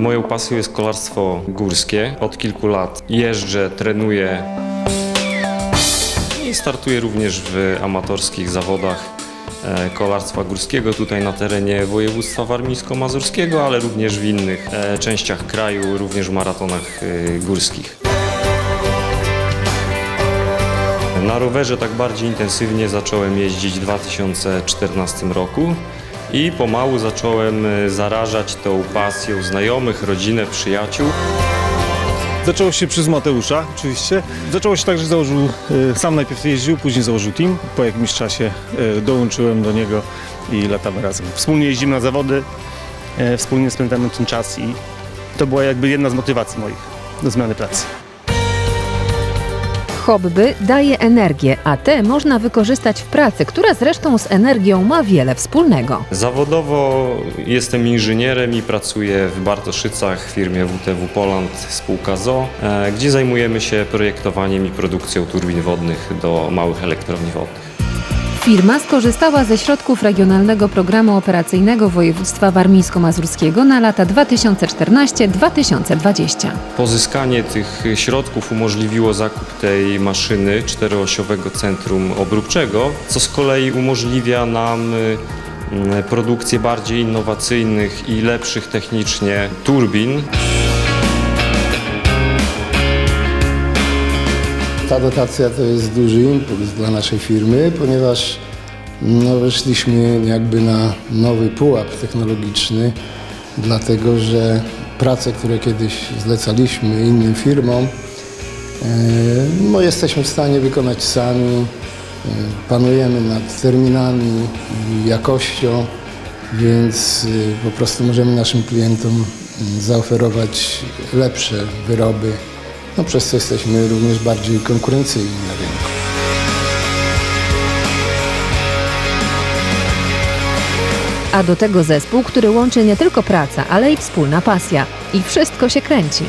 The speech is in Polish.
Moją pasją jest kolarstwo górskie. Od kilku lat jeżdżę, trenuję i startuję również w amatorskich zawodach e, kolarstwa górskiego tutaj na terenie województwa warmińsko-mazurskiego, ale również w innych e, częściach kraju, również w maratonach e, górskich. Na rowerze tak bardziej intensywnie zacząłem jeździć w 2014 roku i pomału zacząłem e, zarażać tą pasją znajomych, rodzinę, przyjaciół. Zaczęło się przez Mateusza, oczywiście. Zaczęło się tak, że założył, e, sam najpierw jeździł, później założył team. Po jakimś czasie e, dołączyłem do niego i latamy razem. Wspólnie jeździmy na zawody, wspólnie spędzamy ten czas i to była jakby jedna z motywacji moich do zmiany pracy. Hobby daje energię, a tę można wykorzystać w pracy, która zresztą z energią ma wiele wspólnego. Zawodowo jestem inżynierem i pracuję w Bartoszycach w firmie WTW Poland spółka ZO, e, gdzie zajmujemy się projektowaniem i produkcją turbin wodnych do małych elektrowni wodnych. Firma skorzystała ze środków Regionalnego Programu Operacyjnego Województwa Warmińsko-Mazurskiego na lata 2014-2020. Pozyskanie tych środków umożliwiło zakup tej maszyny czteroosiowego centrum obróbczego, co z kolei umożliwia nam y, produkcję bardziej innowacyjnych i lepszych technicznie turbin. Ta dotacja to jest duży impuls dla naszej firmy, ponieważ no, weszliśmy jakby na nowy pułap technologiczny, dlatego że prace, które kiedyś zlecaliśmy innym firmom, e, no, jesteśmy w stanie wykonać sami. E, Panujemy nad terminami jakością, więc e, po prostu możemy naszym klientom mm, zaoferować lepsze wyroby, no, przez co jesteśmy również bardziej konkurencyjni na rynku. A do tego zespół, który łączy nie tylko praca, ale i wspólna pasja. I wszystko się kręci.